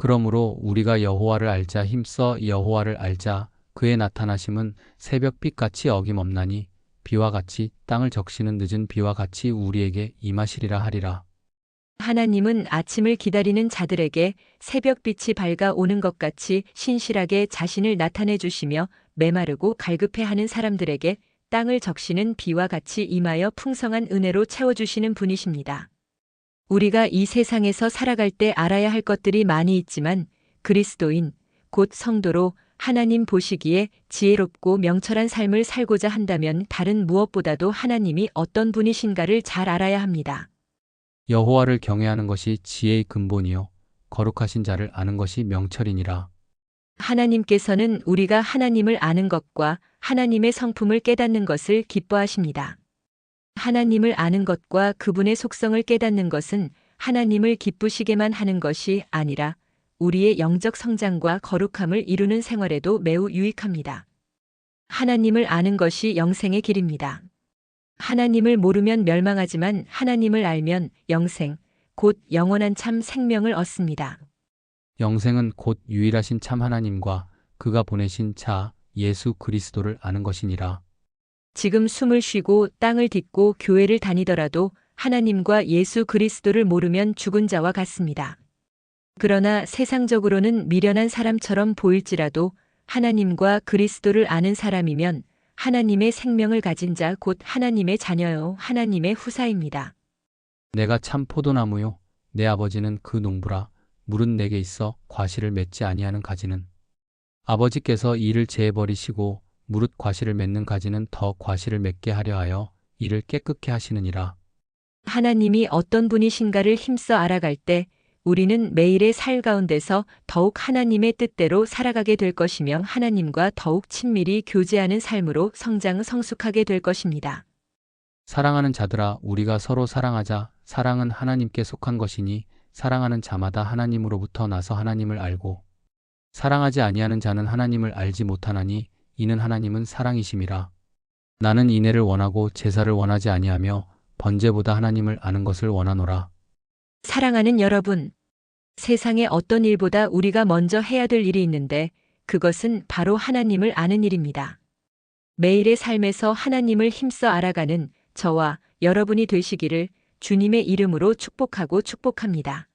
그러므로 우리가 여호와를 알자 힘써 여호와를 알자 그의 나타나심은 새벽빛 같이 어김없나니 비와 같이 땅을 적시는 늦은 비와 같이 우리에게 임하시리라 하리라. 하나님은 아침을 기다리는 자들에게 새벽빛이 밝아 오는 것 같이 신실하게 자신을 나타내 주시며 메마르고 갈급해하는 사람들에게 땅을 적시는 비와 같이 임하여 풍성한 은혜로 채워주시는 분이십니다. 우리가 이 세상에서 살아갈 때 알아야 할 것들이 많이 있지만 그리스도인, 곧 성도로 하나님 보시기에 지혜롭고 명철한 삶을 살고자 한다면 다른 무엇보다도 하나님이 어떤 분이신가를 잘 알아야 합니다. 여호와를 경외하는 것이 지혜의 근본이요 거룩하신 자를 아는 것이 명철이니라. 하나님께서는 우리가 하나님을 아는 것과 하나님의 성품을 깨닫는 것을 기뻐하십니다. 하나님을 아는 것과 그분의 속성을 깨닫는 것은 하나님을 기쁘시게만 하는 것이 아니라 우리의 영적 성장과 거룩함을 이루는 생활에도 매우 유익합니다. 하나님을 아는 것이 영생의 길입니다. 하나님을 모르면 멸망하지만 하나님을 알면 영생, 곧 영원한 참 생명을 얻습니다. 영생은 곧 유일하신 참 하나님과 그가 보내신 자 예수 그리스도를 아는 것이니라. 지금 숨을 쉬고 땅을 딛고 교회를 다니더라도 하나님과 예수 그리스도를 모르면 죽은 자와 같습니다. 그러나 세상적으로는 미련한 사람처럼 보일지라도 하나님과 그리스도를 아는 사람이면 하나님의 생명을 가진 자 곧 하나님의 자녀요 하나님의 후사입니다. 내가 참 포도나무요 내 아버지는 그 농부라 물은 내게 있어 과실을 맺지 아니하는 가지는 아버지께서 이를 제해 버리시고 무릇 과실을 맺는 가지는 더 과실을 맺게 하려 하여 이를 깨끗게 하시느니라. 하나님이 어떤 분이신가를 힘써 알아갈 때 우리는 매일의 살 가운데서 더욱 하나님의 뜻대로 살아가게 될 것이며 하나님과 더욱 친밀히 교제하는 삶으로 성장 성숙하게 될 것입니다. 사랑하는 자들아 우리가 서로 사랑하자 사랑은 하나님께 속한 것이니 사랑하는 자마다 하나님으로부터 나서 하나님을 알고 사랑하지 아니하는 자는 하나님을 알지 못하나니 이는 하나님은 사랑이심이라 나는 인애를 원하고 제사를 원하지 아니하며 번제보다 하나님을 아는 것을 원하노라 사랑하는 여러분, 세상에 어떤 일보다 우리가 먼저 해야 될 일이 있는데 그것은 바로 하나님을 아는 일입니다. 매일의 삶에서 하나님을 힘써 알아가는 저와 여러분이 되시기를 주님의 이름으로 축복하고 축복합니다.